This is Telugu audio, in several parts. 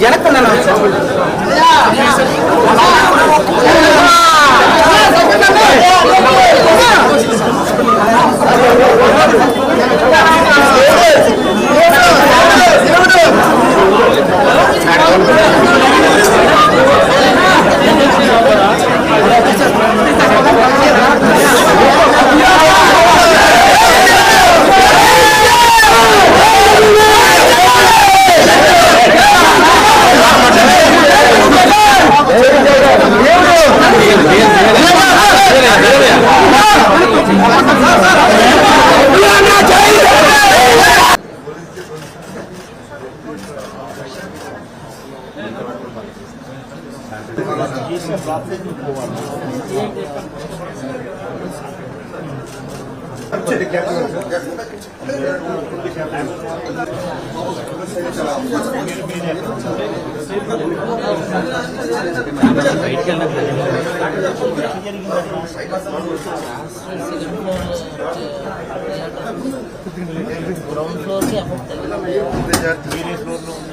எனக்கு என்ன గ్రౌండ్ ఫ్లోర్ కి ఎఫెక్ట్ ఇంకెలేరు నుంచి బ్లాక్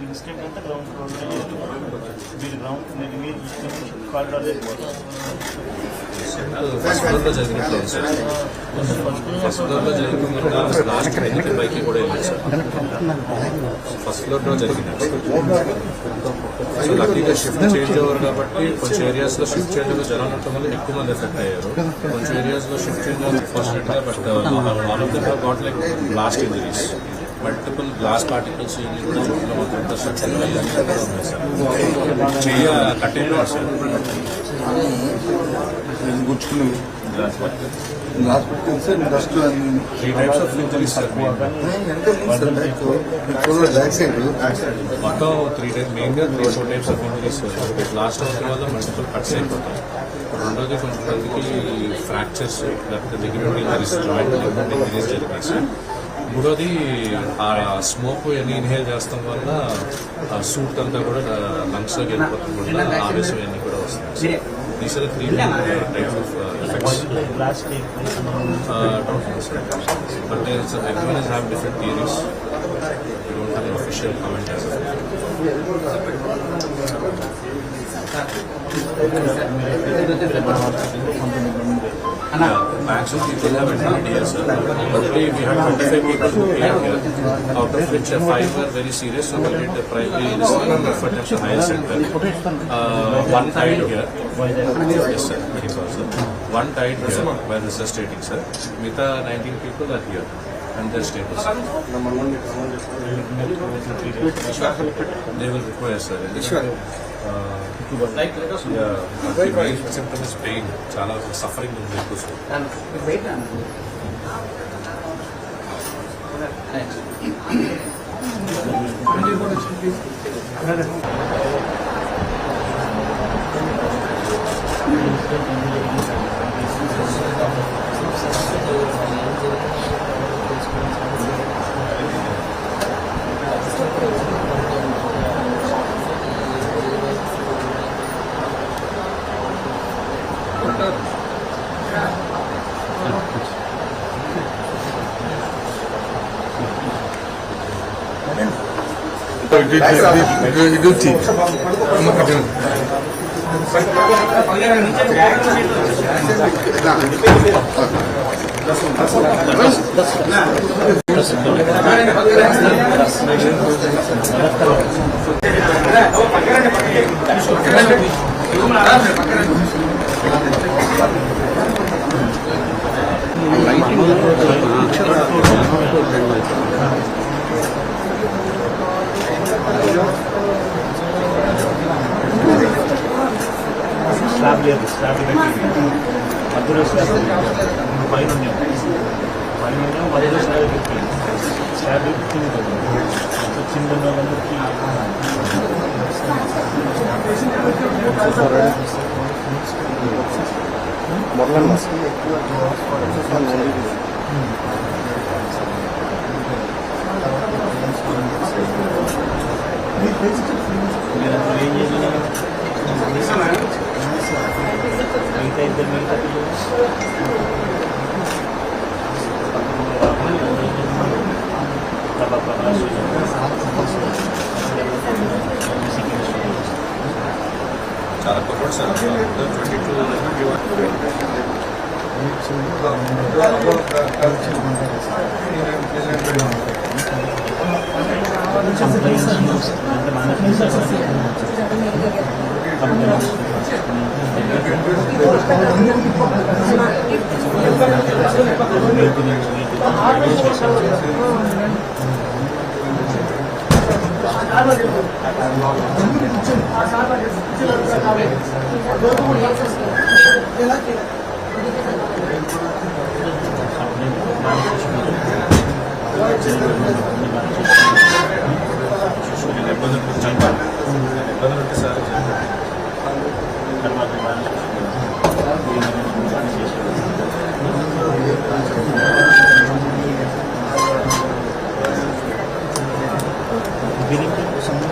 కారిడైర్లోకి ఇన్స్టెంట్ అంటే గ్రౌండ్ ఫ్లోర్ మీరు గ్రౌండ్ మీరు మీరు కారిడార్ ఫస్ట్ ఫ్లోర్లో ఫస్ట్ లాస్ట్ ఫస్ట్ జరిగింది సో లక్కీగా షిఫ్ట్ చేంజ్ ఓవర్ కాబట్టి కొంచెం ఏరియాస్లో షిఫ్ట్ ఓవర్ జనాలు ఉండటం వల్ల ఎక్కువ మంది ఎఫెక్ట్ అయ్యారు. కొంచెం ఏరియాస్లో shift ఫార్చునేట్గా but one of the got like blast injuries multiple glass particles ఇవన్నీ కూడా మొత్తం ఉన్నాయి సార్ చెయ్య sir glass dust three types of injuries sir back side మొత్తం త్రీ టైప్స్ మెయిన్గా three four types of injuries last hour వల్ల మల్టిపుల్ కట్స్ అయిపోతాయి. రెండోది కొంతమందికి ఫ్రాక్చర్స్ లేకపోతే ఇంజరీస్ జాయింట్ జరిగినాయి సార్ మూడోది ఆ స్మోక్ ఇన్హేల్ చేస్తాం వల్ల ఆ సూట్ అంతా కూడా లంగ్స్లోకి వెళ్ళిపోతుంది కూడా ఆవేశం ఇవన్నీ కూడా వస్తుంది these are three types of effects is have different theories. We don't have an official comment as of now. Yeah, maximum people have attended here, sir. Only we have 25 people who came here, out of which uh, five were very serious, so we did the primary rescue and referred them to higher center. Uh, one died here. Yes, sir. Medical, sir. One died here, where resuscitating, sir. Good, good, slab లేదు స్లాబ్ పెట్టి మధ్యలో స్లాబ్ పైన ఉన్నాం పైన ఉన్నాం మధ్యలో స్లాబ్ పెట్టి స్లాబ్ కింద చిన్న వాళ్ళందరికీ మీరు అసలు ఏం చేసినా మిగతా ఇద్దరు మిగతా పిల్లలు Prabha ప్రకాష్ చాలా కొత్త సార్. ట్వంటీ టూ కంప్లైంట్స్ అంటే మన కంప్లైంట్స్ ఇబ్బందులు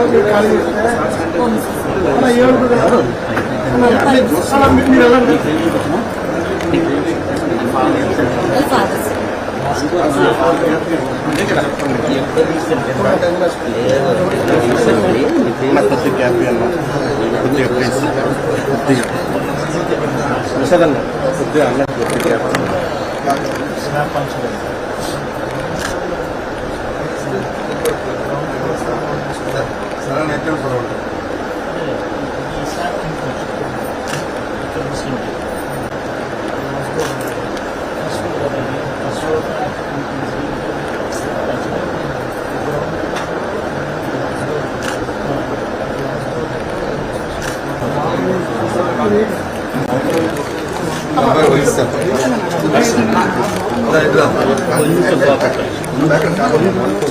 ಆರೋಗ್ಯ ಖಾಲಿ ಇರುತ್ತೆ ಅಲ್ಲ ಹೇಳ್ಬಿಡ ಅಲ್ಲ ನೀವೆಲ್ಲ ಮತ್ತೆ ಕ್ಯಾಪಿಯನ್ನು ವಿಷದಲ್ಲ ಸದ್ಯ ಅನ್ನ ಕ್ಯಾಪ್ Second time.